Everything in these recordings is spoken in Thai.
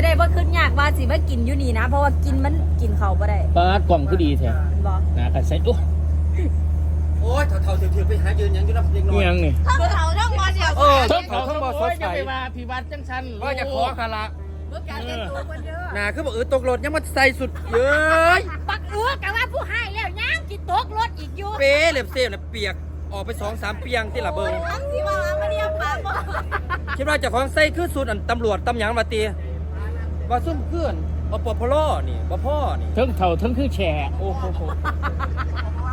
จะได้ว่าขึ้นยากว่าสิว่ากินอยู่นี่นะ เพราะว่ากินมันกินเขาบ่ได้ปาดกล่องคือดีแท้บอกนะกันใส่โอ้โอ้ยเท่าๆเถื่อนๆไปหายืนหยังอยู่นับเด็กน้อนี่ยยังนี่ ทั้งเขาทั้งมอเดียวเออเทิทั้งงเขาเขาทั้ทั้งงบ่บ่สสดดใสใสว่าพี่วัดจังชันว่าจะขอคาระเมื่อการเป็นตัวคนเด้อน่าคือบอกเออตกรถยังมาใส่สุดเย้ยปักเอื้อกะว่าผู้ให้แล้วย่างกินตกรถอีกอยู่เป๊ะเล็บเสียน่ะเปียกออกไปสองสามเปียงที่ละเบิง ทั้งที่ว่ามาเรียกปากบ่คิดว่าเจะของใส่คือสุดอันตำรวจตำหยังมาตี ว่าซุ่มเพื่อนอปพลนี่บ่พ่อนี่เทิงเท่าเทิงคือแฉะโอ้โห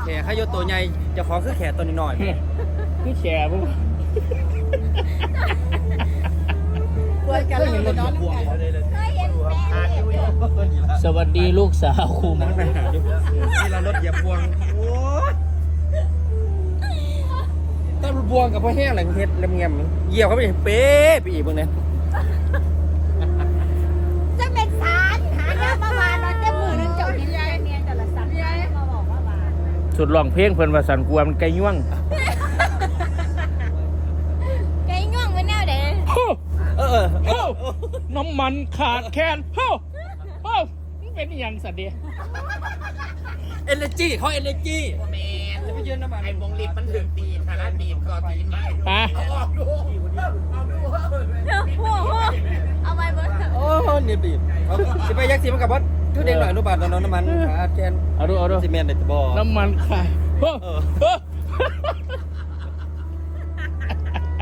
แขกขยโยตัวใหญ่เจะของคือแขกตัวน้อยๆคือแฉะบ่กวนกันเลยนอนเคยเห็นแม่สวัสดีลูกสาวครูมันไปหาดูนี่เรารถเหยียบพวงโอ้ยต้นบวงกับพ่อแห้งอะไรเฮ็ดเงียบๆเหยียบเขาไปเป๊ะไปอีกเบิ่งเนี่ย จะเป็นสารหาน้ำมาวานนอนเต็มมือนึงเจ้ากินยังเมียจะละสันมาบอกว่าบาน สุดร้องเพลงเพิ่นว่าสันกลัวมันไก่ย่วงไก่ง่วงมันแนวเด้โอ้เออเออเอโอ้อน้ำมันขาดแคลนโอ้โอ้มันเป็นอหย่างสัตว์เดียเอเนจีเขาเอเนจีแมนจะไปยืนน้ำมันไอ้วงลิฟมันถึงตีฐานะตีก็ตีนได้ไปหัวหัวเอาไปเบิร์ดโอ้เนี่ยบีบเขาสิไปยักษ์สีมันกับว่าทุเด็กหน่อยอนุบาลตอนนั้นน้ำมันขาดแกนเอาดูเอาดูซีเมนต์ในตะบอน้ำมันขาดโอ้เออโอ้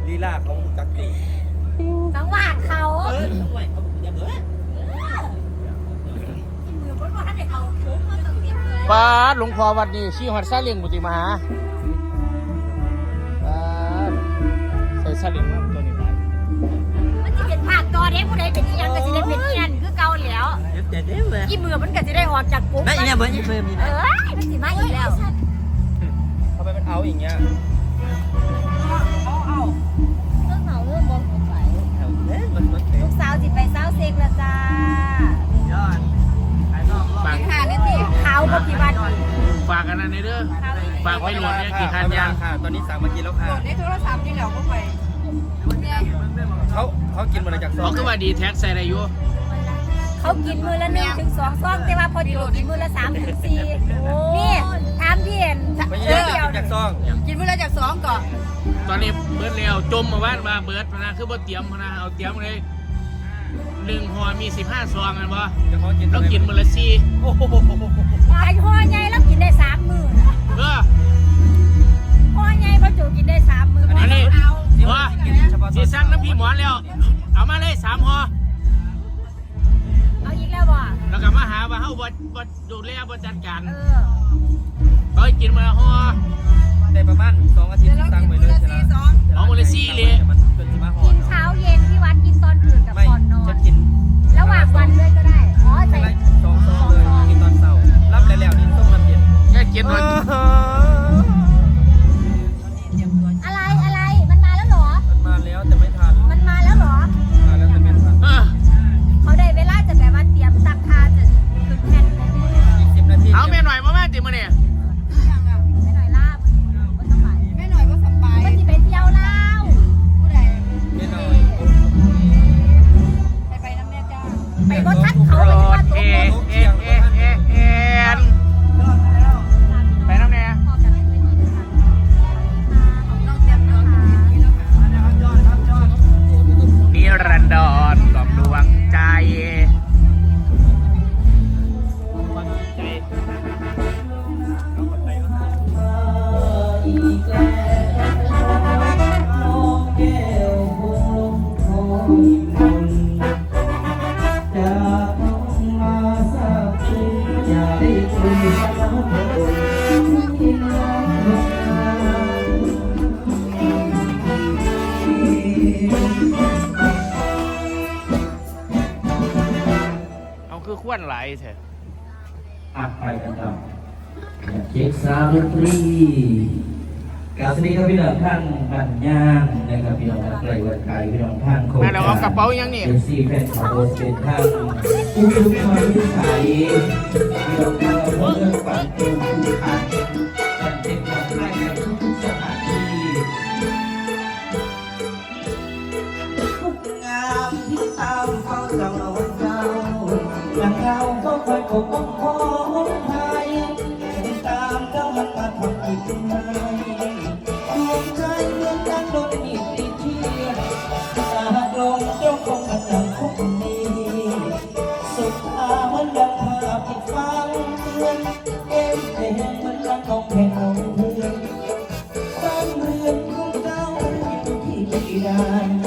ลีลาของจักรีทั้งหวานเขาเออห่วยเขาอย่าเบื่อมือเบิร์ดว่าให้เขาคุ้มเขาต้องเตรียมเลยปาดหลวงพ่อวัดนี่ชี้หอดซาเลียงบุติมหาปาดใส่ซาเลียงมาตัวนี้ไปมันจะเป็นภาคตอนนี้ผู้ใดเป็นอีหยังก็จะได้เป็นอีหยังคือเก่าแล้วเดี๋ยวเดี๋ยวเดี๋ยวเลยกี่มือมันก็จะได้ออกจากปุ๊บนั่นอีเนี่ยเบิร์ดอีเฟิร์มนี่เอนะอมันสิมาอีกแล้วทำไมมันเอาอย่างเงี้ยเรื่องเหมาเรื่องบอลสงสัยเอ๊ะมันมันเป็นลูกสาวสิไปเศร้าเซ็กแล้วจ้ายอดขายนอกรอบฝากค่ะนี่สิขาวบ่กี่วันฝากกันนะในเด้อ ฝากไปโหลดเนี่ยกี่คันยางค่ะ ตอนนี้สั่งมากินแล้วค่ะ ในโทรศัพท์นี่แล้วก็ไปเขาเขากินมาจากซอเขางคือว่าดีแท็กใส่อะไรอยู่ เขากินมือละหนึ่งถึงสองซองแต่ว่าพอดีกินมือละสามถึงสี่นี่ถามพี่เห็นไม่เดีใช่ยวจากซอง กินมือละจากสองก่อนตอนนี้เบิร์ดแล้วจมมาว่านมาเบิร์ดพะนะคือบ่เตรียมพะนะเอาเตรียมเลยหนึ่งห่อมีสิบห้าซองกันบ่จะเขากินเรากินมื้อละสี่โอ้โหไอ้ห่อใหญ่แล้วกินได้สามมือเออห่อใหญ่พอจูกินได้สามมืออันนี้เอาว่าสิสั่งน้ำพี่หมอนแล้ว เอามาเลยสามห่อเอาอีก แล้วบ่แล้วก็มาหาว่าเฮาบ่บ่ดูแลบ่จัดการเออเขาให้กินมื้อละห่อได้ประมาณสองอาทิตย์สั่งไปเลยใช่ไหมเอามื้อละสี่เลย วนไหลายเถอะอะไปกันต่อเช็คซาวด์ดนตรีกราบสวัสดีครับพี่น้องท่านบัญญางนะครับพี่น้องทางไกลวันไกลพี่น้องทางโคแม่เราเอากระเป๋ายังนี่เอฟซีแฟนคลับโอสเป็นทางผู้ทุกคนที่ใส่พี่น้องทางอำเภอเมืองปัตตานี คนอื่นทำไมดวงใจเมืองนั้นโดนบีบติดที่ตาโดนเจ้าของกระดังคงนี้สุดอาเหมือนดังภาพที่ฟังเพื่อนเอ็มเอ็มือนรังของแผ่นของเพื่อนบ้านเรือนของเจ้าที่ที่ได้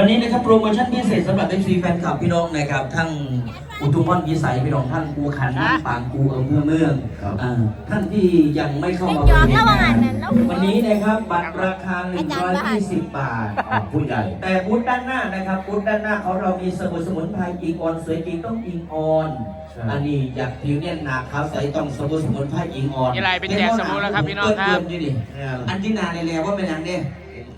วันนี้นะครับโปรโมชั่นพิเศษสำหรับ FC แฟนคลับพี่น้องนะครับทั้งอุทุมพรพิสัยพี่น้องท่านกูขันน้ำปางกูอำเภอเมืองอ่าท่านที่ยังไม่เข้ามายอมแล้วว่างั้นน่ะแล้ววันนี้นะครับบัตรราคา 120 บาทผู้ใหญ่ แต่บูธด้านหน้านะครับบูธด้านหน้าของเรามีสมุนสมุนไพรอิงออนสวยจริงต้องอิงออนใช่ อันนี้อยากผิวเนี่ยหนาขาวใสต้องสมุนสมุนไพรอิงออนนี่ไรเป็นแจกสมุนแล้วครับพี่น้องครับเกินๆอยู่ดิอันที่นาในแล้วว่าเป็นอย่างเนี้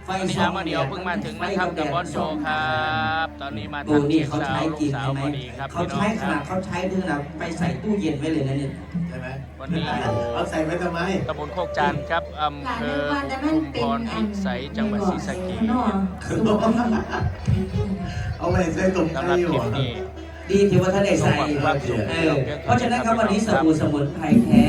ไฟวันนี้ส่ออางมาเดียวเพิ่งมาถึงนะครับกับบอสโจครับ ตอนนี้มาดูทางนี่เชียงเขาสาใช้วลูกิกนสาวใช่ไหมพอดีครับเขาพี่น้อใช้งขคนารัดบ เขาใช้ถึงนะไปใส่ตู้เย็นไว้เลยนะเนี่ยใช่ไหมวันนี้อยู่เอาใส่ไว้ทำไม ตำบลโคกจันทร์ครับอำเภอชุมพรพิสัยจังหวัดศรีสะเกษเอาไปใส่ตุ่มสำหรับคลิปนี้ ดีที่ว่าท่านได้ใส่ความสุขเออเพราะฉะนั้นครับวันนี้สบู่สมุนไพรแท้